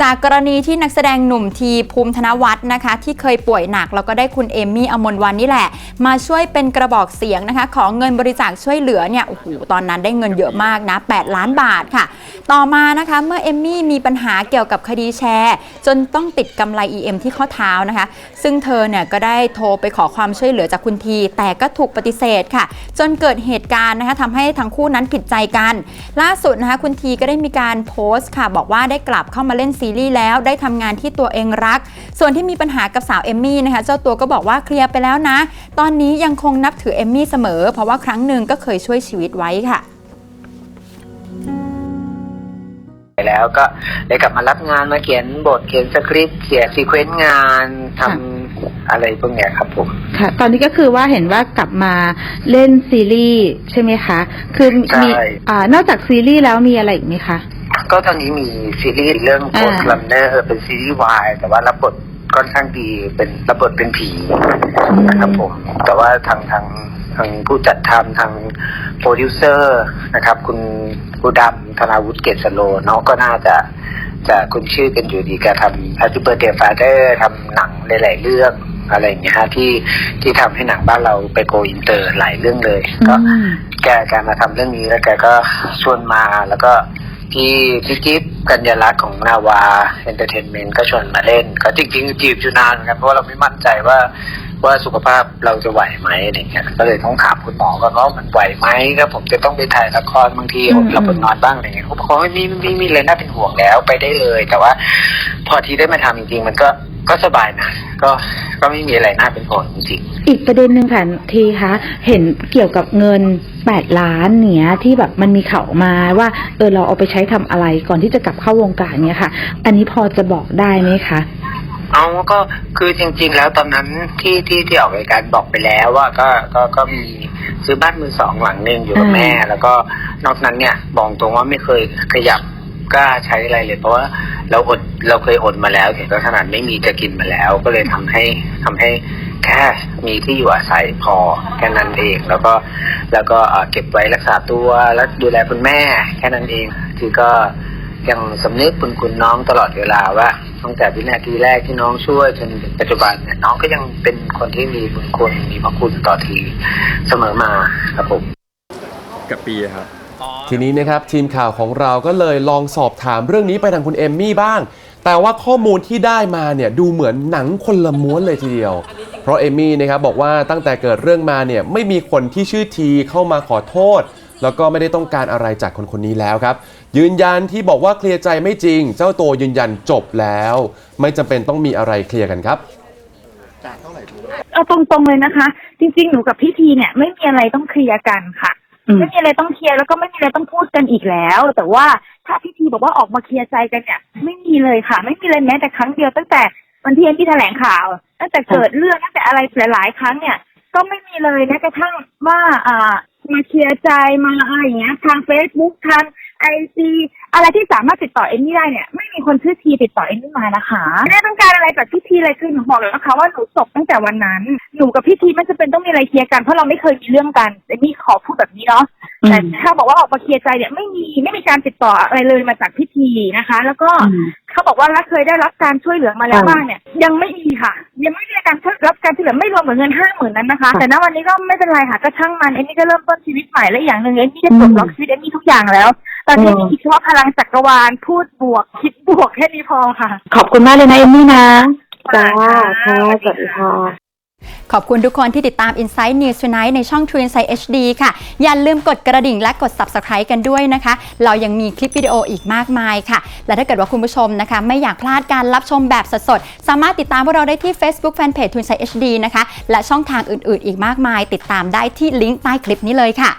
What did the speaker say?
จากกรณีที่นักแสดงหนุ่มทีภูมิธนวัฒน์นะคะ ที่เคยป่วยหนักแล้วก็ได้คุณเอมมี่อมรวันนี่แหละ มาช่วยเป็นกระบอกเสียงนะคะ ของเงินบริจาคช่วยเหลือเนี่ยโอ้โหตอนนั้นได้เงินเยอะมากนะ 8 ล้านบาทค่ะ ต่อมานะคะเมื่อเอมมี่มีปัญหาเกี่ยวกับคดีแชร์ จนต้องติดกำไร EM ที่ข้อเท้านะคะ ซึ่งเธอเนี่ยก็ได้โทรไปขอความช่วยเหลือจากคุณที แต่ก็ถูกปฏิเสธค่ะ จนเกิดเหตุการณ์นะคะทำให้ทั้งคู่นั้นผิดใจกัน ล่าสุดนะคะคุณทีก็ได้มีการโพสต์ค่ะ บอกว่าได้กลับเข้ามาเล่นซีรีส์แล้วได้ทำงานที่ตัวเองรัก ส่วนที่มีปัญหากับสาวเอมมี่นะคะเจ้าตัวก็บอกว่าเคลียร์ไปแล้วนะ ตอนนี้ยังคงนับถือเอมมี่เสมอ เพราะว่าครั้งหนึ่งก็เคยช่วยชีวิตไว้ค่ะไปแล้วก็ได้กลับมารับงานมาเขียนบทเขียนสคริปต์เขียนซีเควนต์งานทำอะไรพวกเนี้ยครับผมค่ะ ตอนนี้ก็คือว่าเห็นว่ากลับมาเล่นซีรีส์ใช่ไหมคะ คือมีใช่อ่านอกจากซีรีส์แล้วมีอะไรอีกไหมคะ ก็ตอนนี้มีซีรีส์เรื่องอ่าโ s สลัมเนอร์เป็นซีรีส์วายแต่ว่ารับบทค่อนข้างดีเป็นรับบทเป็นผีนะครับผม แต่ว่าทางทางทางผู้จัดทำทางโปรดิวเซอร์นะครับ คุณกูดำธนาวุฒิเกษสโลเนาะก็น่าจะจะคุณชื่อกันอยู่ดีแกทำ Happy Birthday Father ทำหนังหลายๆเรื่องอะไรอย่างเงี้ยฮะที่ที่ทำให้หนังบ้านเราไปโกอินเตอร์หลายเรื่องเลย ก็อืมแกแกมาทำเรื่องนี้แล้วแกก็ชวนมาแล้วก็ พี่พี่กิฟต์กัญญาลักษณ์ของนาวาเอนเตอร์เทนเมนต์ก็ชวนมาเล่น ก็จริง ๆ จีบอยู่นานเหมือนกันเพราะว่าเราไม่มั่นใจว่าว่าสุขภาพเราจะไหวไหมอะไรเงี้ยก็เลยต้องถามคุณหมอก่อนว่ามันไหวไหมก็ผมจะต้องไปถ่ายละครบางทีอือมดหลับอดนอนบ้างอะไรเงี้ยเขาบอกว่าไม่ไม่ไม่มีเลยน่าเป็นห่วงแล้วไปได้เลย แต่ว่า พอทีได้มาทำจริงๆ มันก็ ก็สบายนะก็ก็ไม่มีอะไรน่าเป็นห่วงจริงๆอีกประเด็นหนึ่งค่ะทีคะเห็นเกี่ยวกับเงินแปดล้านเนี้ยที่แบบมันมีข่าวออกมาว่า เออเราเอาไปใช้ทำอะไรก่อนที่จะกลับเข้าวงการเนี้ยค่ะ อันนี้พอจะบอกได้ไหมคะเอาก็คือจริง ๆ แล้วตอนนั้นที่ที่ที่ออกรายการบอกไปแล้วว่าก็ก็ก็มีซื้อบ้านมือสองหลังหนึ่งอยู่กับอืมแม่แล้วก็นอกนั้นเนี่ยบอกตรงว่าไม่เคยขยับกล้าใช้อะไรเลย เพราะว่า เราอดเราเคยอดมาแล้วถึงขนาดไม่มีจะกินมาแล้ว ก็เลยทำให้ทำให้แค่มีที่อยู่อาศัยพอแค่นั้นเอง แล้วก็แล้วก็เก็บไว้รักษาตัวแล้วดูแลคุณแม่ แค่นั้นเองคือก็ยังสำนึกบุญคุณน้องตลอดเวลาว่าตั้งแต่วินาทีแรกที่น้องช่วยจนถึงปัจจุบันเนี่ยน้องก็ยังเป็นคนที่มีบุญคุณมีพระคุณต่อทีเสมอมาครับผมกับปีครับ ทีนี้นะครับทีมข่าวของเราก็เลยลองสอบถามเรื่องนี้ไปทางคุณเอมมี่บ้าง แต่ว่าข้อมูลที่ได้มาเนี่ยดูเหมือนหนังคนละม้วนเลยทีเดียว เพราะเอมมี่นะครับบอกว่าตั้งแต่เกิดเรื่องมาเนี่ยไม่มีคนที่ชื่อทีเข้ามาขอโทษ แล้วก็ไม่ได้ต้องการอะไรจากคนคนนี้แล้วครับ ยืนยันที่บอกว่าเคลียร์ใจไม่จริง เจ้าตัวยืนยันจบแล้ว ไม่จำเป็นต้องมีอะไรเคลียร์กันครับ เอาตรงๆเลยนะคะ จริงๆ หนูกับพี่ทีเนี่ยไม่มีอะไรต้องเคลียร์กันค่ะ ไม่มีอะไรต้องเคลียร์แล้วก็ไม่มีอะไรต้องพูดกันอีกแล้ว แต่ว่าถ้าพี่ทีบอกว่าออกมาเคลียร์ใจกันเนี่ยไม่มีเลยค่ะ ไม่มีเลยแม้แต่ครั้งเดียวตั้งแต่วันที่เอ็มพี่แถลงข่าวตั้งแต่เกิดเรื่องตั้งแต่อะไรหลาย ๆ ครั้งเนี่ย ก็ไม่มีเลยแม้กระทั่งว่าอ่ามาเคลียร์ใจมาอะไรอย่างเงี้ยทางเฟซบุ๊กทาง ไอซีอะไรที่สามารถติดต่อเอมมี่ได้เนี่ยไม่มีคนชื่อทีติดต่อเอมมี่มานะคะไม่ได้ต้องการอะไรจากพี่ทีเลยคือหนูบอกเลยนะคะว่าหนูจบตั้งแต่วันนั้นหนูกับพี่ทีไม่จำเป็นต้องมีอะไรเคลียร์กันเพราะเราไม่เคยมีเรื่องกันเอมมี่ขอพูดแบบนี้เนาะแต่ถ้าบอกว่าออกมาเคลียร์ใจเนี่ยไม่มีไม่มีการติดต่ออะไรเลยมาจากพิธีนะคะ แล้วก็อืมเขาบอกว่าแล้วเคยได้รับการช่วยเหลือมาแล้วอ่าบ้างเนี่ย ยังไม่มีค่ะ ยังไม่มีการช่วยรับการช่วยเหลือไม่รวมกับเงินห้าหมื่นนั้นนะคะค่ะแต่ณวันนี้ก็ไม่เป็นไรค่ะก็ช่างมันเอมมี่ก็เริ่มต้นชีวิตใหม่และอีกอย่างหนึ่งเอมมี่ได้ปลดล็อกชีวิตเอมมี่ทุกอย่างแล้ว ตอนนี้อืมมีคิดว่าพลังจักรวาลพูดบวกคิดบวกแค่นี้พอค่ะ ขอบคุณมากเลยนะเอมมี่นะจ้าค่ะสวัสดีค่ะขอบคุณทุกคนที่ติดตาม Inside News Tonight ในช่อง True Insight HD ค่ะ อย่าลืมกดกระดิ่งและกด Subscribe กันด้วยนะคะ เรายังมีคลิปวิดีโออีกมากมายค่ะ และถ้าเกิดว่าคุณผู้ชมนะคะ ไม่อยากพลาดการรับชมแบบสดๆ สามารถติดตามพวกเราได้ที่ Facebook Fanpage True Insight HD นะคะ และช่องทางอื่นๆ อีกมากมาย ติดตามได้ที่ลิงก์ใต้คลิปนี้เลยค่ะ